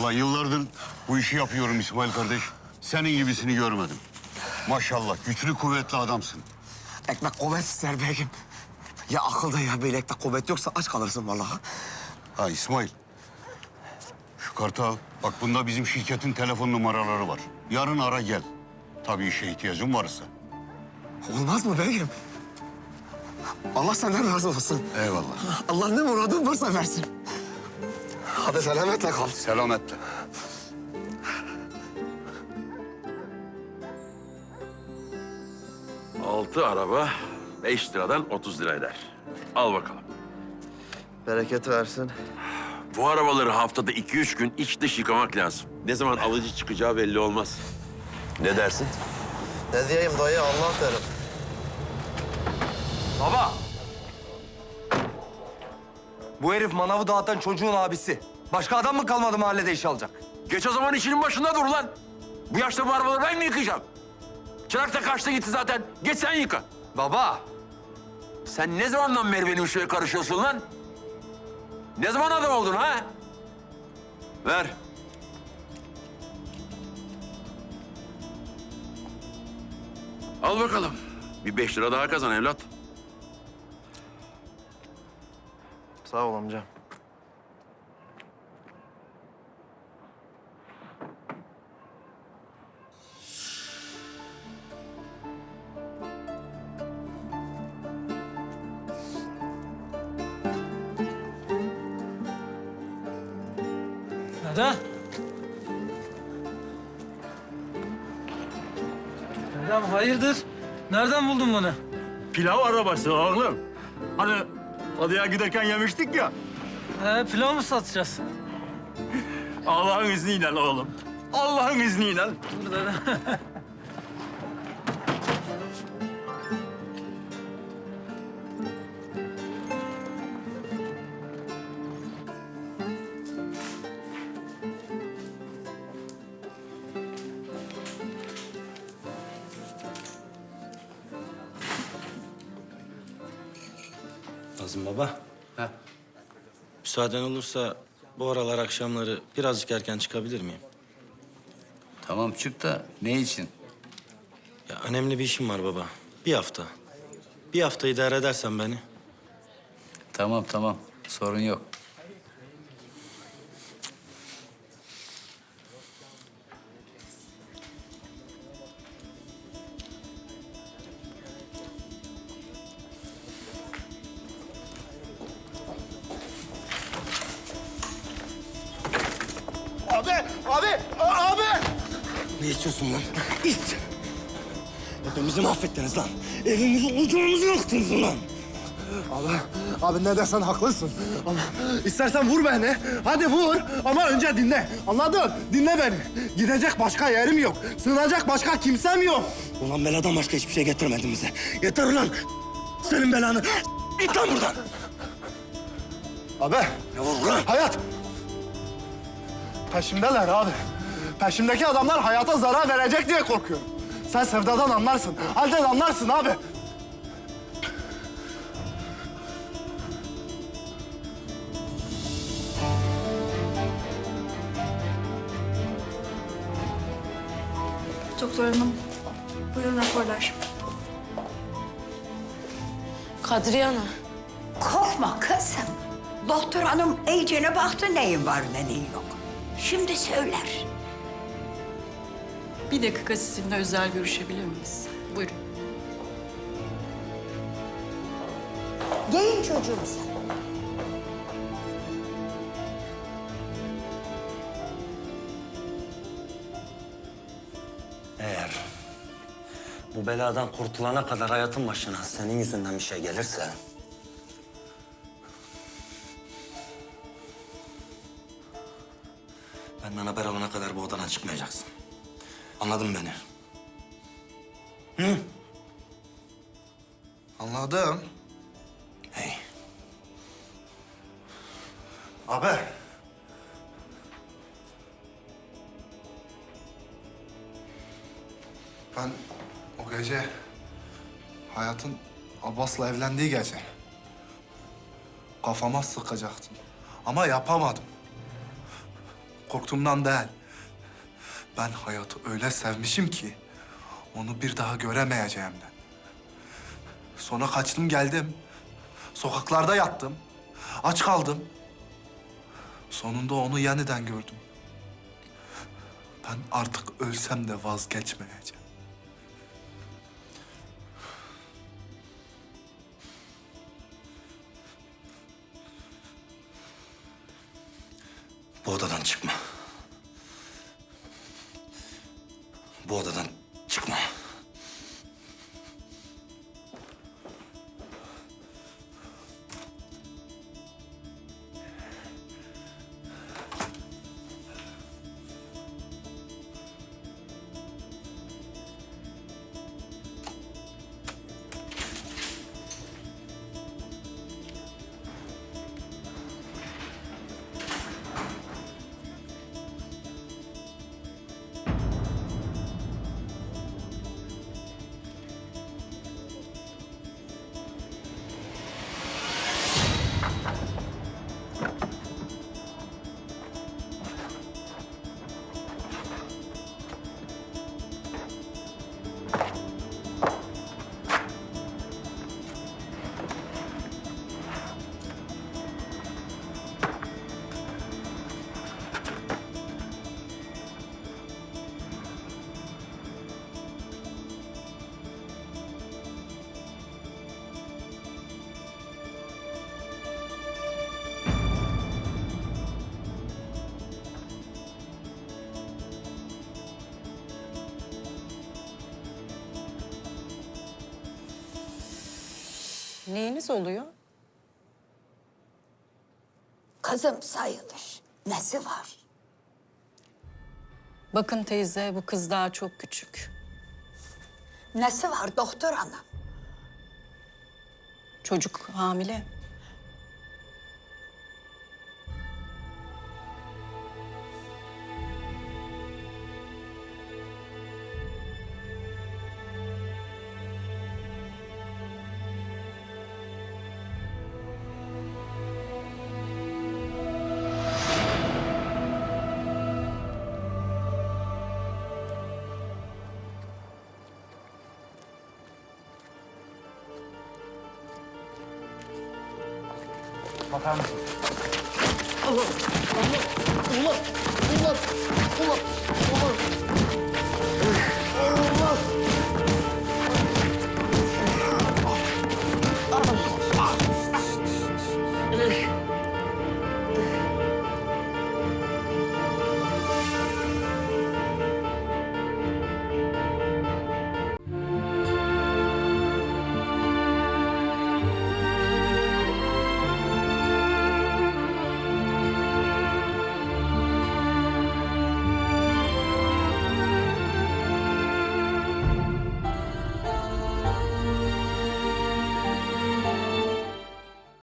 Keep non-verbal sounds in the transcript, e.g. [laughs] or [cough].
Vallahi yıllardır bu işi yapıyorum İsmail kardeş. Senin gibisini görmedim. Maşallah güçlü kuvvetli adamsın. Ekmek kuvvet ister beyim. Ya akılda ya bilekte kuvvet yoksa aç kalırsın vallahi. Ha İsmail. Şu kartı al. Bak bunda bizim şirketin telefon numaraları var. Yarın ara gel. Tabii işe ihtiyacın varsa. Olmaz mı beyim? Allah senden razı olsun. Eyvallah. Allah ne muradın varsa versin. Hadi selametle kal. Selametle. Altı araba beş liradan 30 lira eder. Al bakalım. Bereket versin. Bu arabaları haftada iki üç gün iç dış yıkamak lazım. Ne zaman alıcı çıkacağı belli olmaz. Ne dersin? Ne diyeyim dayı Allah derim. Baba! Bu herif manavı dağıtan çocuğun abisi. Başka adam mı kalmadı mahallede iş alacak? Geç o zaman işinin başında dur lan. Bu yaşta bu arabaları ben mi yıkayacağım? Çırak da kaçtı gitti zaten. Geç sen yıka. Baba! Sen ne zamandan beri benim işime karışıyorsun lan? Ne zaman adam oldun ha? Ver. Al bakalım. Bir beş lira daha kazan evlat. Sağ ol amca. Neden? Neden hayırdır? Nereden buldun bunu? Pilav arabası oğlum. Hani adaya giderken yemiştik ya. He, pilav mı satacağız? Allah'ın izniyle oğlum. Allah'ın izniyle. [laughs] Nazım baba. Müsaaden olursa bu aralar akşamları birazcık erken çıkabilir miyim? Tamam çık da ne için? Ya önemli bir işim var baba. Bir hafta. Bir hafta idare edersen beni. Tamam tamam sorun yok. Abi, abi, abi! Ne istiyorsun lan? İt! Hepimizi mahvettiniz lan. Evimizi, ocağımızı yaktınız lan. Abi, abi ne dersen haklısın. Ama istersen vur beni. Hadi vur ama önce dinle. Anladın? Dinle beni. Gidecek başka yerim yok. Sığınacak başka kimsem yok. Ulan beladan başka hiçbir şey getirmedin bize. Yeter ulan. Senin belanı. Git lan buradan. Abi. Ne var ulan? Hayat. Peşimdeler abi. Peşimdeki adamlar hayata zarar verecek diye korkuyorum. Sen sevdadan anlarsın. Halden anlarsın abi. Doktor hanım, buyurun raporlar. Kadriye Ana. Korkma kızım. Doktor hanım iyicene baktı neyin var ne neyin yok. Şimdi söyler. Bir dakika sizinle özel görüşebilir miyiz? Buyurun. Giyin çocuğum sen. Eğer bu beladan kurtulana kadar hayatın başına senin yüzünden bir şey gelirse... Benden haber alana kadar bu odadan çıkmayacaksın. Anladın beni? Hı? Anladım. Hey. Abi. Ben o gece hayatın Abbas'la evlendiği gece kafama sıkacaktım. Ama yapamadım. Korktuğumdan değil. Ben hayatı öyle sevmişim ki onu bir daha göremeyeceğimden. Sonra kaçtım geldim. Sokaklarda yattım. Aç kaldım. Sonunda onu yeniden gördüm. Ben artık ölsem de vazgeçmeyeceğim. Bu odadan çıkma. Bu odadan Neyiniz oluyor? Kızım sayılır. Nesi var? Bakın teyze bu kız daha çok küçük. Nesi var doktor hanım? Çocuk hamile. Bakar mısın? Allah! Allah! Allah! Allah!